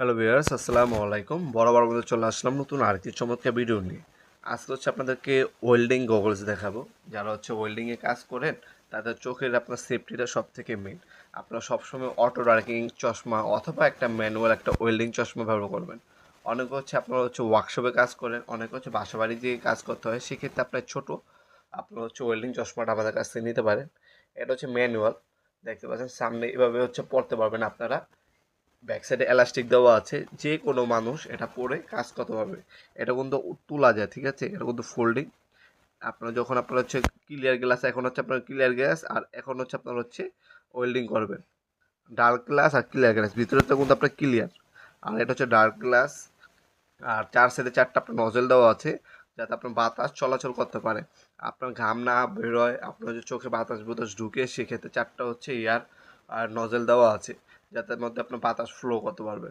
Hello viewers, আসসালামু আলাইকুম। বরাবর মধ্যে চলে আসলাম নতুন আরেকটি চমৎকার ভিডিও নিয়ে। আজকে হচ্ছে আপনাদেরকে ওয়েল্ডিং গগলস দেখাবো। যারা হচ্ছে ওয়েল্ডিংয়ে কাজ করেন, তাদের চোখের আপনার সেফটিটা সব থেকে মেন আপনারা সবসময় অটো ডার্কিং চশমা অথবা একটা ম্যানুয়াল একটা ওয়েল্ডিং চশমা ব্যবহার করবেন। অনেকে হচ্ছে আপনারা হচ্ছে ওয়ার্কশপে কাজ করেন, অনেকে হচ্ছে বাসা বাড়ি দিয়ে কাজ করতে হয়, সেক্ষেত্রে আপনার ছোটো আপনার হচ্ছে ওয়েল্ডিং চশমাটা আমাদের কাছ থেকে নিতে পারেন। এটা হচ্ছে ম্যানুয়াল দেখতে পাচ্ছেন। সামনে এভাবে হচ্ছে পড়তে পারবেন আপনারা। ব্যাক সাইডে এলাস্টিক দেওয়া আছে যে কোনো মানুষ এটা পরে কাজ করতে পারবে। এটা কিন্তু তোলা যায়, ঠিক আছে? এটা কিন্তু ফোল্ডিং আপনার যখন আপনার হচ্ছে ক্লিয়ার গ্লাস এখন হচ্ছে আপনার ক্লিয়ার গ্লাস আর এখন হচ্ছে আপনার হচ্ছে ওয়েল্ডিং করবেন। ডার্ক গ্লাস আর ক্লিয়ার গ্লাস ভিতরে তো কিন্তু আপনার ক্লিয়ার আর এটা হচ্ছে ডার্ক গ্লাস আর চার সাইডে চারটা আপনার নজেল দেওয়া আছে, যাতে আপনার বাতাস চলাচল করতে পারে। আপনার ঘাম না বেরোয়, আপনার হচ্ছে চোখে বাতাস বাতাস ঢুকে, সেক্ষেত্রে চারটা হচ্ছে এয়ার আর নজেল দেওয়া আছে। যাতে মধ্যে আপনার বাতাস ফ্লো করতে পারবে।